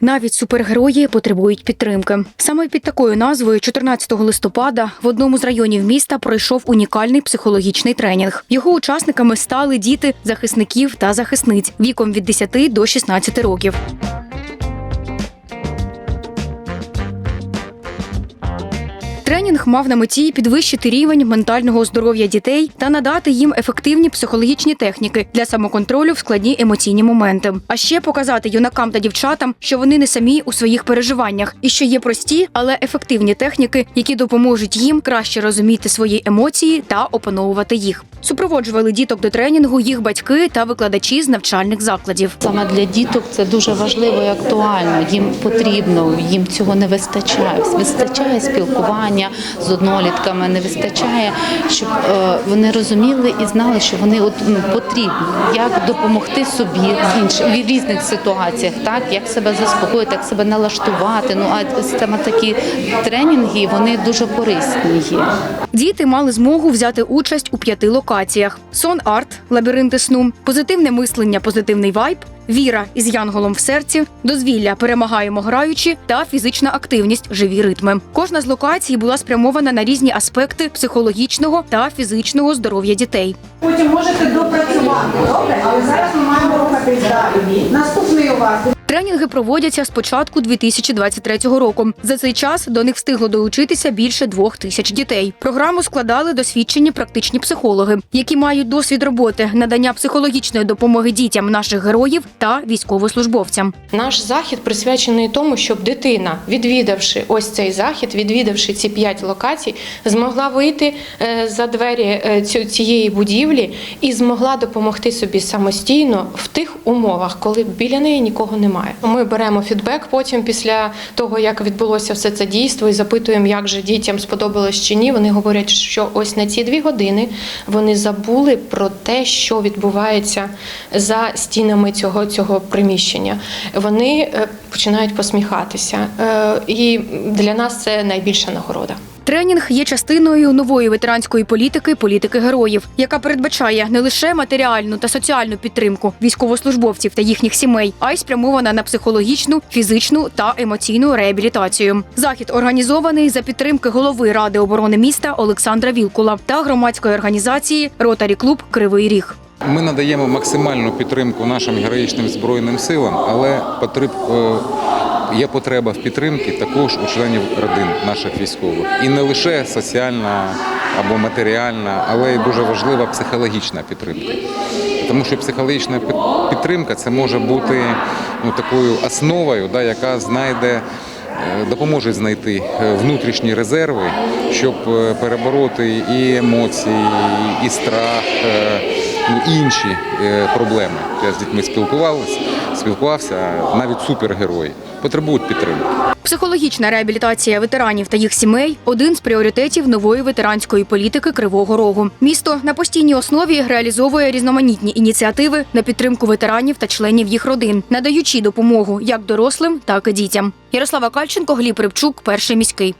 Навіть супергерої потребують підтримки. Саме під такою назвою 14 листопада в одному з районів міста пройшов унікальний психологічний тренінг. Його учасниками стали діти захисників та захисниць віком від 10 до 16 років. Тренінг мав на меті підвищити рівень ментального здоров'я дітей та надати їм ефективні психологічні техніки для самоконтролю в складні емоційні моменти. А ще показати юнакам та дівчатам, що вони не самі у своїх переживаннях, і що є прості, але ефективні техніки, які допоможуть їм краще розуміти свої емоції та опановувати їх. Супроводжували діток до тренінгу їх батьки та викладачі з навчальних закладів. Саме для діток це дуже важливо і актуально. Їм потрібно, їм цього не вистачає. Вистачає спілкування з однолітками, не вистачає, щоб е, вони розуміли і знали, що вони от ну, потрібні, як допомогти собі в різних ситуаціях, так як себе заспокоїти, як себе налаштувати. Ну а саме такі тренінги вони дуже корисні є. Діти мали змогу взяти участь у п'яти локаціях: сон арт, лабіринти сну, позитивне мислення, позитивний вайб, віра із янголом в серці, дозвілля перемагаємо граючи та фізична активність, живі ритми. Кожна з локацій була спрямована на різні аспекти психологічного та фізичного здоров'я дітей. Потім можете допрацювати, добре? Але зараз ми маємо рухатись далі. Наступний у вас Тренінги проводяться з початку 2023 року. За цей час до них встигло долучитися більше двох тисяч дітей. Програму складали досвідчені практичні психологи, які мають досвід роботи надання психологічної допомоги дітям наших героїв та військовослужбовцям. Наш захід присвячений тому, щоб дитина, відвідавши ось цей захід, відвідавши ці п'ять локацій, змогла вийти е, за двері е, цієї будівлі і змогла допомогти собі самостійно в тих умовах, коли біля неї нікого немає. Ми беремо фідбек потім після того, як відбулося все це дійство, і запитуємо, як же дітям сподобалось чи ні. Вони говорять, що ось на ці дві години вони забули про те, що відбувається за стінами цього, цього приміщення. Вони е, починають посміхатися. Е, І для нас це найбільша нагорода. Тренінг є частиною нової ветеранської політики політики героїв, яка передбачає не лише матеріальну та соціальну підтримку військовослужбовців та їхніх сімей, а й спрямована на психологічну, фізичну та емоційну реабілітацію. Захід організований за підтримки голови ради оборони міста Олександра Вілкула та громадської організації Ротарі Клуб Кривий Ріг. Ми надаємо максимальну підтримку нашим героїчним збройним силам, але потреб, е, є потреба в підтримці також у членів родин наших військових. І не лише соціальна або матеріальна, але й дуже важлива психологічна підтримка. Тому що психологічна підтримка це може бути ну, такою основою, да, яка знайде. е, Допоможе знайти е, внутрішні резерви, щоб е, перебороти і емоції, і страх, ну, інші е, проблеми. Я з дітьми спілкувався, спілкувався, навіть супергерої потребують підтримки. Психологічна реабілітація ветеранів та їх сімей один з пріоритетів нової ветеранської політики Кривого Рогу. Місто на постійній основі реалізовує різноманітні ініціативи на підтримку ветеранів та членів їх родин, надаючи допомогу як дорослим, так і дітям. Ярослава Кальченко, Гліб Рибчук, перший міський.